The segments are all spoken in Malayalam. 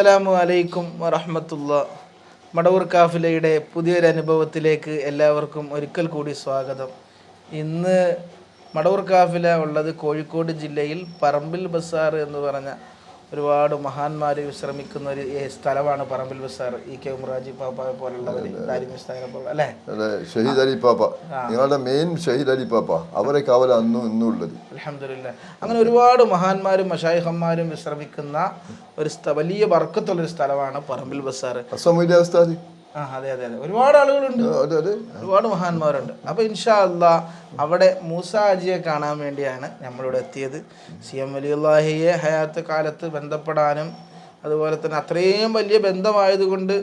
അസ്സലാമു അലൈക്കും വറഹമത്തുള്ള മടവൂർ കാഫിലയുടെ പുതിയൊരു അനുഭവത്തിലേക്ക് എല്ലാവർക്കും ഒരിക്കൽ കൂടി സ്വാഗതം. ഇന്ന് മടവൂർ കാഫില ഉള്ളത് കോഴിക്കോട് ജില്ലയിൽ പറമ്പിൽ ബസാർ എന്ന് പറഞ്ഞ ഒരുപാട് മഹാന്മാർ വിശ്രമിക്കുന്ന ഒരു സ്ഥലമാണ് പറമ്പിൽ ബസാർ. ഇ കെ ഉമറാജി പാപ്പ പോലുള്ളവർ അല്ലേ? അതെ ഷഹീദ് അലി പാപ്പ. നിങ്ങളുടെ മെയിൻ ഷഹീദ് അലി പാപ്പ. അവരെ കാവല അന്നും ഇന്നും ഉള്ളത്. അലഹമില്ല അങ്ങനെ ഒരുപാട് മഹാന്മാരും മഷായിഹന്മാരും വിശ്രമിക്കുന്ന ഒരു വലിയ വർക്കത്തുള്ള ഒരു സ്ഥലമാണ് പറമ്പിൽ ബസാർ. അവസ്ഥ ആ അതെ അതെ അതെ. ഒരുപാട് ആളുകളുണ്ട്. അതെ അതെ. ഒരുപാട് മഹാന്മാരുണ്ട്. അപ്പോൾ ഇൻഷാ അല്ലാ അവിടെ മൂസ ഹാജിയെ കാണാൻ വേണ്ടിയാണ് നമ്മളിവിടെ എത്തിയത്. സി എം വലിയുല്ലാഹിയെ ഹയാത്ത് കാലത്ത് ബന്ധപ്പെടാനും അതുപോലെ തന്നെ അത്രയും വലിയ ബന്ധമായതുകൊണ്ട്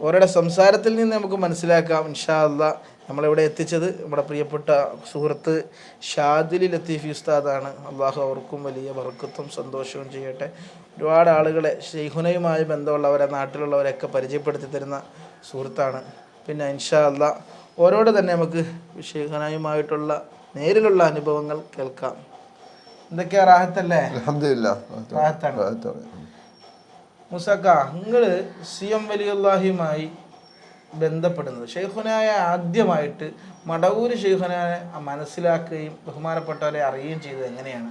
ഓരുടെ സംസാരത്തിൽ നിന്ന് നമുക്ക് മനസ്സിലാക്കാം. ഇൻഷാ അല്ലാ നമ്മളിവിടെ എത്തിച്ചത്? നമ്മുടെ പ്രിയപ്പെട്ട സുഹൃത്ത് ഷാദിലി ലത്തീഫ് ഉസ്താദാണ്. അള്ളാഹു അവർക്കും വലിയ വർക്കത്വം സന്തോഷവും ചെയ്യട്ടെ. ഒരുപാട് ആളുകളെ ഷെയ്ഹുനയുമായി ബന്ധമുള്ളവരെ നാട്ടിലുള്ളവരെയൊക്കെ പരിചയപ്പെടുത്തി തരുന്ന സുഹൃത്താണ്. പിന്നെ ഇൻഷാ അല്ല ഓരോട് തന്നെ നമുക്ക് ഷെയ്ഖുനയുമായിട്ടുള്ള നേരിലുള്ള അനുഭവങ്ങൾ കേൾക്കാം. എന്തൊക്കെയാ റാഹത്തല്ലേ? റാഹത്താണ്. മുസക്ക നിങ്ങൾ സി എം വലിയുല്ലാഹിയുമായി ബന്ധപ്പെടുന്നത്. ഷെയ്ഖുനായ ആദ്യമായിട്ട് മടവൂര് ഷെയ്ഖുനാനെ മനസ്സിലാക്കുകയും ബഹുമാനപ്പെട്ടവരെ അറിയുകയും ചെയ്തത് എങ്ങനെയാണ്?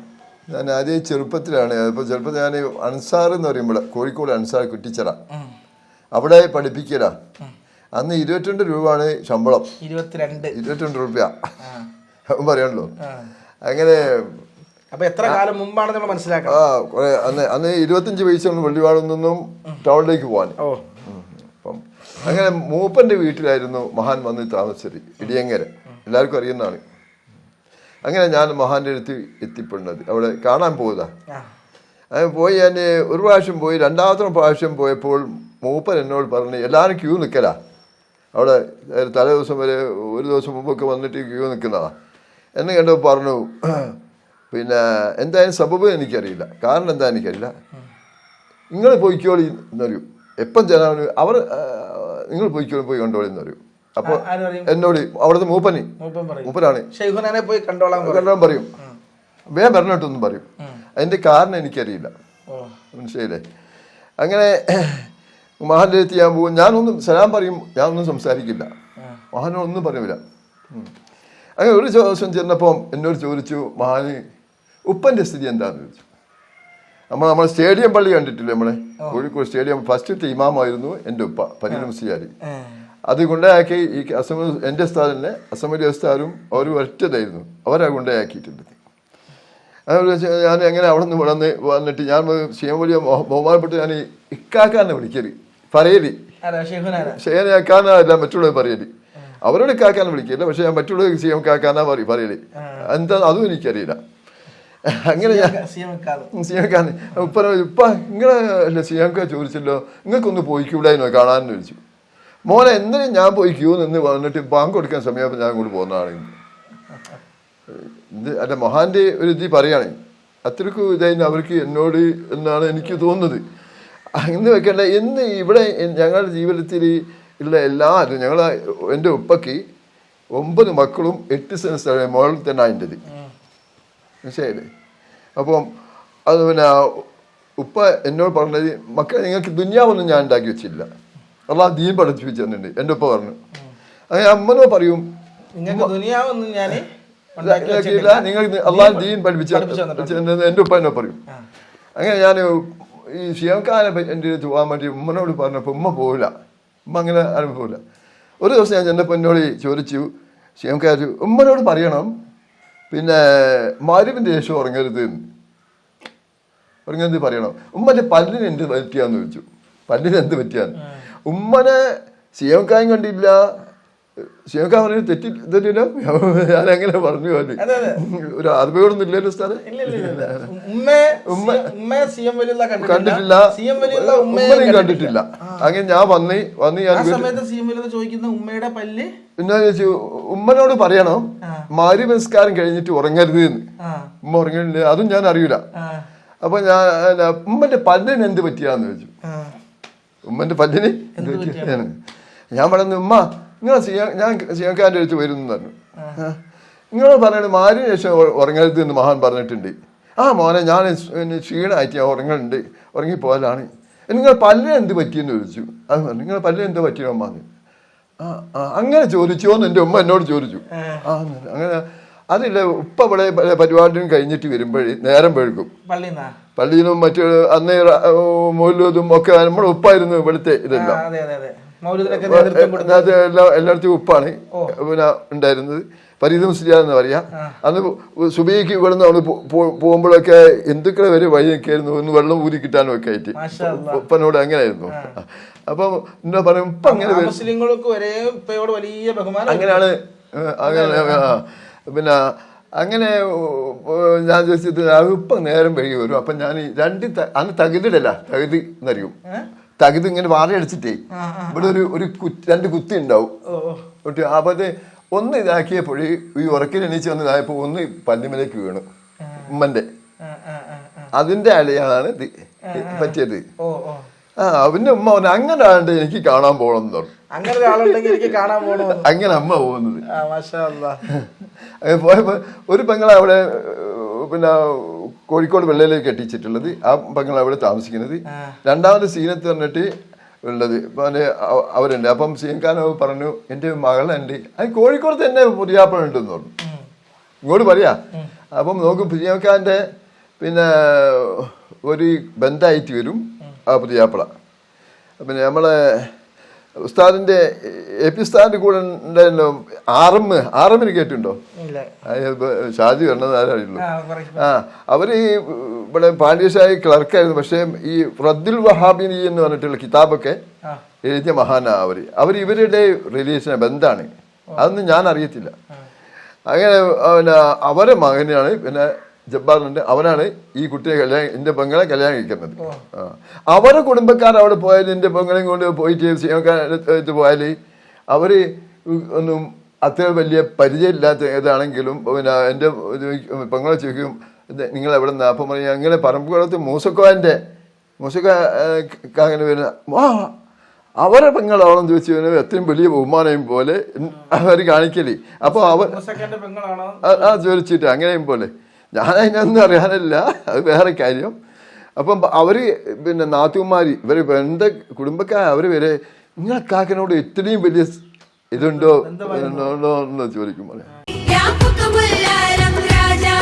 ഞാൻ ആദ്യം ചെറുപ്പത്തിലാണ്. അപ്പോൾ ചെറുപ്പത്തിൽ ഞാൻ അൻസാർ എന്ന് പറയുമ്പോൾ കോഴിക്കോട് അൻസാർ കുറ്റിച്ചറ. അവിടെ പഠിപ്പിക്കല. അന്ന് ഇരുപത്തിരണ്ട് രൂപയാണ് ശമ്പളം. ഇരുപത്തിരണ്ട്. ഇരുപത്തിരണ്ട് രൂപ. പറയണല്ലോ അവൻ പറയാണല്ലോ അങ്ങനെ അപ്പൊ എത്ര കാലം മുമ്പാണ് നമ്മൾ മനസ്സിലാക്കുക അന്ന് അന്ന് ഇരുപത്തഞ്ച് പൈസ വെള്ളിവാളിൽ നിന്നും ടൗണിലേക്ക് പോകാൻ അങ്ങനെ മൂപ്പന്റെ വീട്ടിലായിരുന്നു മഹാൻ വന്ന് താമസിച്ചത് ഇടിയങ്ങര എല്ലാവർക്കും അറിയുന്നതാണ്. അങ്ങനെ ഞാൻ മഹാന്റെ അടുത്ത് എത്തിപ്പെടുന്നത്. അവിടെ കാണാൻ പോകുക. അങ്ങനെ പോയി ഞാൻ ഒരു പ്രാവശ്യം പോയി രണ്ടാമത്തെ പ്രാവശ്യം പോയപ്പോൾ മൂപ്പൻ എന്നോട് പറഞ്ഞു എല്ലാവരും ക്യൂ നിൽക്കലാ അവിടെ തലേ ദിവസം വരെ ഒരു ദിവസം മുമ്പൊക്കെ വന്നിട്ട് ക്യൂ നിൽക്കുന്നതാ എന്നെ കണ്ടോ പറഞ്ഞു പിന്നെ എന്തായാലും സബബ് എനിക്കറിയില്ല. കാരണം എന്താ എനിക്കറിയില്ല? നിങ്ങൾ പോയിക്കോളി എന്നറിയൂ എപ്പം ചെല്ലാൻ അവർ നിങ്ങൾ പോയി പോയി കണ്ടോളിന്ന് പറയും. അപ്പൊ എന്നോട് അവിടുത്തെ മൂപ്പനി. മൂപ്പനാണ്. പോയി കണ്ടോളാൻ പറയും. കണ്ടാൻ പറയും. വേഗം പറഞ്ഞിട്ടൊന്നും പറയും. അതിന്റെ കാരണം എനിക്കറിയില്ല. മനസ്സിലായില്ലേ? അങ്ങനെ മഹാന്റെ അടുത്ത് ഞാൻ പോകും. ഞാനൊന്നും സലാം പറയും ഞാനൊന്നും സംസാരിക്കില്ല. മഹാനൊന്നും പറയൂല. അങ്ങനെ ഒരു ദിവസം ചെന്നപ്പം എന്നോട് ചോദിച്ചു മഹാന് ഉപ്പന്റെ സ്ഥിതി എന്താന്ന് ചോദിച്ചു. നമ്മൾ നമ്മളെ സ്റ്റേഡിയം പള്ളി കണ്ടിട്ടില്ലേ നമ്മളെ? കോഴിക്കോട് സ്റ്റേഡിയം ഫസ്റ്റത്തെ ഇമാമായിരുന്നു എന്റെ ഉപ്പ പരീന മുസ്ലിയാരി ഏ. അത് കൊണ്ടയാക്കി ഈ അസം എന്റെ സ്ഥാനെ അസമരി ഉസ്താരും അവർ ഒറ്റതായിരുന്നു അവരാ കൊണ്ടയാക്കിയിട്ടുണ്ട് ഞാൻ എങ്ങനെ അവിടെ നിന്ന് വളർന്ന് വന്നിട്ട് ഞാൻ ചെയ്യാൻ വലിയ ബഹുമാനപ്പെട്ട് ഞാൻ ഇക്കാക്കാന്നെ വിളിക്കൽ പറയൽ. ഷേനയാക്കാന്നല്ല മറ്റുള്ളവർ പറയൽ. അവരോട് ഇക്കാക്കാന്ന് വിളിക്കില്ല പക്ഷെ ഞാൻ മറ്റുള്ളവർ എം കാക്കാന്നാ പറയരുത് പറയൽ. എന്താ അതും എനിക്കറിയില്ല. അങ്ങനെ ഞാൻ സി എം കാലം സി എം കാന്ന് ഉപ്പ ഉപ്പ നിങ്ങളെ ചോദിച്ചല്ലോ നിങ്ങൾക്കൊന്ന് പോയിക്കൂടായിരുന്നോ കാണാൻ ചോദിച്ചു മോനെ എന്തിനും ഞാൻ പോയി ക്യൂ നിന്ന് വന്നിട്ട് ബാങ്ക് കൊടുക്കാൻ സമയത്ത് ഞാൻ അങ്ങോട്ട് പോകുന്നതാണ് ഇത് അല്ല മഹാന്റെ ഒരു ഇത് പറയാണ്. അത്രക്കും ഇതായിരുന്നു അവർക്ക് എന്നോട് എന്നാണ് എനിക്ക് തോന്നുന്നത്. അങ്ങനെ വെക്കേണ്ട എന്ന് ഇവിടെ ഞങ്ങളുടെ ജീവിതത്തിൽ ഉള്ള എല്ലാവരും ഞങ്ങൾ എന്റെ ഉപ്പയ്ക്ക് ഒമ്പത് മക്കളും എട്ട് സെൻസ് മോളിൽ തന്നെ അതിന്റെത് മനസ്സിലായില്ലേ അപ്പം അത് പിന്നെ ഉപ്പ എന്നോട് പറഞ്ഞത് മക്കളെ നിങ്ങൾക്ക് ദുന്യാവൊന്നും ഞാൻ ഉണ്ടാക്കി വെച്ചില്ല. അള്ളാഹ് ദീൻ പഠിപ്പിച്ചു തന്നിട്ടുണ്ട് എന്റെ ഉപ്പ പറഞ്ഞു. അങ്ങനെ അമ്മനോ പറയും നിങ്ങൾ അള്ളാഹ് ദീൻ പഠിപ്പിച്ചു എന്റെ ഉപ്പ എന്നോ പറയും. അങ്ങനെ ഞാൻ ഈ ഷിയാക്കാനെ എന്റെ പോകാൻ വേണ്ടി ഉമ്മനോട് പറഞ്ഞപ്പോൾ ഉമ്മ പോവില്ല. ഉമ്മ അങ്ങനെ ആരും പോവില്ല ഒരു ദിവസം ഞാൻ ചെന്നപ്പോൾ എന്നോട് ചോദിച്ചു ശിവക്കാർ ഉമ്മനോട് പറയണം പിന്നെ മരുവിന്റെ ശേഷം ഉറങ്ങരുത് ഉറങ്ങരുത് പറയണം. ഉമ്മന്റെ പല്ലിന് എന്ത് പറ്റിയാന്ന് ചോദിച്ചു. പല്ലിന് എന്ത് പറ്റിയാന്ന്. ഉമ്മനെ സിയംകായും കണ്ടില്ല. സിയംകാ പറഞ്ഞു തെറ്റി തെറ്റില്ല ഞാൻ അങ്ങനെ പറഞ്ഞു അതെ. ഒരു അറിവോടൊന്നും ഇല്ലല്ലോ സ്ഥലം ഇല്ല ഇല്ല ഇല്ല, ഇല്ല. ഉമ്മയെ ഉമ്മയെ സി എം വലിയുള്ള കണ്ടിട്ടില്ല. ഉമ്മയെ കണ്ടിട്ടില്ല. അങ്ങനെ ഞാൻ വന്ന് വന്ന് ഞാൻ ചോദിക്കുന്ന പല്ല്? പിന്നെ ചോദിച്ചു ഉമ്മനോട് പറയണോ? മാരി സംസ്കാരം കഴിഞ്ഞിട്ട് ഉറങ്ങരുത് എന്ന്. ഉമ്മ ഉറങ്ങില്ല അതും ഞാൻ അറിയില്ല അപ്പൊ ഞാൻ ഉമ്മന്റെ പല്ലിന് എന്ത് പറ്റിയാന്ന് ചോദിച്ചു. ഉമ്മന്റെ പല്ലിന് എന്ത് പറ്റിയാണ് ഞാൻ പറഞ്ഞു ഉമ്മ നിങ്ങൾ ചെയ്യാൻ ഞാൻ സിയാക്കാന്റെ അടുത്ത് വരും എന്ന് പറഞ്ഞു. നിങ്ങൾ പറയണത് മാരിന് ശേഷം ഉറങ്ങരുത് എന്ന് മഹാൻ പറഞ്ഞിട്ടുണ്ട്. ആ മോനെ ഞാൻ ക്ഷീണമായിട്ട് ഞാൻ ഉറങ്ങുന്നുണ്ട്. ഉറങ്ങിപ്പോലാണ് നിങ്ങൾ പല്ലിന് എന്ത് പറ്റിയെന്ന് ചോദിച്ചു. അത് പറഞ്ഞു നിങ്ങൾ പല്ലിന് എന്ത് പറ്റിയോ അമ്മ. ആ ആ, അങ്ങനെ ചോദിച്ചോന്ന് എന്റെ ഉമ്മ എന്നോട് ചോദിച്ചു. ആ. അങ്ങനെ അതില്ല ഉപ്പ ഇവിടെ പല പരിപാടിയും കഴിഞ്ഞിട്ട് വരുമ്പോഴേ നേരം പള്ളിന്നാ? പള്ളിയിലും മറ്റു അന്നേ മൗലൂദും ഒക്കെ നമ്മുടെ ഉപ്പായിരുന്നു ഇവിടുത്തെ ഇതെല്ലാം. അതെ എല്ലാ എല്ലായിടത്തും ഉപ്പാണ്. പിന്നെ ഉണ്ടായിരുന്നത്. ഫരീദ് മുസ്ലിയാർ എന്ന് പറയാ. അന്ന് സുബൈക്ക് ഇവിടെ നിന്ന് പോ- പോകുമ്പോഴൊക്കെ എന്തൊക്കെ വരെ വഴി നിൽക്കായിരുന്നു? ഒന്ന് വെള്ളം ഊരി കിട്ടാനും ഒക്കെ ആയിട്ട്. ഉപ്പനോട് അങ്ങനെയായിരുന്നു. അപ്പം എന്താ പറയും ഉപ്പ അങ്ങനെ മുസ്ലിങ്ങൾക്ക് വലിയ ബഹുമാനം അങ്ങനെയാണ് അങ്ങനെ പിന്നെ അങ്ങനെ ഞാൻ ചോദിച്ചത് ഇപ്പം നേരം വഴി വരും. അപ്പം ഞാൻ രണ്ട് അന്ന് തകിതിടല്ല തകിതി എന്നറിയും. തകിത് ഇങ്ങനെ വാറയടിച്ചിട്ടേ ഇവിടെ ഒരു ഒരു രണ്ട് കുത്തി ഉണ്ടാവും. അപ്പം അത് ഒന്ന് ഇതാക്കിയപ്പോഴേ ഈ ഉറക്കിൽ എണീച്ച് വന്ന് ഇതായപ്പോൾ ഒന്ന് പല്ലിമലേക്ക് വീണു ആ. അതിന്റെ അലയാണ് ഇത് പറ്റിയത്. ആ അവന്റെ ഉമ്മ പറഞ്ഞു അങ്ങനെ ആണ്ട് എനിക്ക് കാണാൻ പോകണം എന്ന് പറഞ്ഞു. അങ്ങനെ ഒരാളുണ്ടെങ്കിൽ എനിക്ക് കാണാൻ പോകണം? അങ്ങനെ അമ്മ പോകുന്നത്. പോയപ്പോൾ ഒരു പെങ്ങളെ അവിടെ പിന്നെ കോഴിക്കോട് വെള്ളയിലേക്ക് കെട്ടിച്ചിട്ടുള്ളത് ആ പെങ്ങളെ അവിടെ താമസിക്കുന്നത്. രണ്ടാമത് സീനത്ത് പറഞ്ഞിട്ട് ഉള്ളത്. പിന്നെ അവ- അവരുണ്ട്. അപ്പം സീൻഖാനോ പറഞ്ഞു എന്റെ മകളുണ്ട്. അത് കോഴിക്കോട് തന്നെ പുതിയാപ്പഴുണ്ടെന്ന് പറഞ്ഞു. ഇങ്ങോട്ട് പറയാ? അപ്പം നോക്കും പുതിയാക്കാന്റെ പിന്നെ ഒരു ബന്ധമായിട്ട് വരും ആ പുതിയാപ്പള. പിന്നെ നമ്മളെ ഉസ്താദിന്റെ എ പി ഉസ്താദിന്റെ കൂടെ ഉണ്ടായിരുന്നു ആറമ്മ് ആറമ്മിന് അത് ഷാജി വരണത് ആരായിരുന്നു ആ അവർ ഈ ഇവിടെ പാണ്ഡ്യശായി ക്ലർക്കായിരുന്നു. പക്ഷേ ഈ റദ്ദുൽ വഹാബിനി എന്ന് പറഞ്ഞിട്ടുള്ള കിതാബൊക്കെ എഴുതിയ മഹാനാ അവർ. അവർ ഇവരുടെ റിലേഷൻ ബന്ധാണ് അതൊന്നും ഞാൻ അറിയത്തില്ല. അങ്ങനെ പിന്നെ അവരെ മകനാണ് പിന്നെ ജബ്ബാറുണ്ട്. അവനാണ് ഈ കുട്ടിയെ കല്യാണം എന്റെ പെങ്ങളെ കല്യാണം കഴിക്കുന്നത് ആ. അവരെ കുടുംബക്കാർ അവിടെ പോയാൽ എന്റെ പെങ്ങളെയും കൊണ്ട് പോയിട്ട് സിനിമക്കാരത്ത് പോയാൽ അവർ ഒന്നും അത്ര വലിയ പരിചയമില്ലാത്ത ഏതാണെങ്കിലും പിന്നെ എന്റെ പെങ്ങളെ ചോദിക്കും നിങ്ങൾ എവിടെ നിന്ന്? അപ്പം പറയും അങ്ങനെ പറമ്പുകുളത്ത് മൂസക്കോന്റെ മൂസക്ക അങ്ങനെ വരുന്ന വാ അവരെ പെങ്ങളാണെന്ന് ചോദിച്ചു കഴിഞ്ഞാൽ എത്രയും വലിയ ബഹുമാനം പോലെ അവർ കാണിക്കലേ. അപ്പോൾ അവർ ആ ചോദിച്ചിട്ട് അങ്ങനെയും പോലെ. ഞാൻ അതിനൊന്നും അറിയാനല്ല. അത് വേറെ കാര്യം. അപ്പം അവർ പിന്നെ നാത്തുമാരി ഇവർ എന്റെ കുടുംബക്കാർ അവർ വരെ? നിങ്ങളെ കാക്കനോട് ഇത്രയും വലിയ ഇതുണ്ടോ? ഉണ്ടോ? എന്ന് ചോദിക്കും പറയാം രാജാ.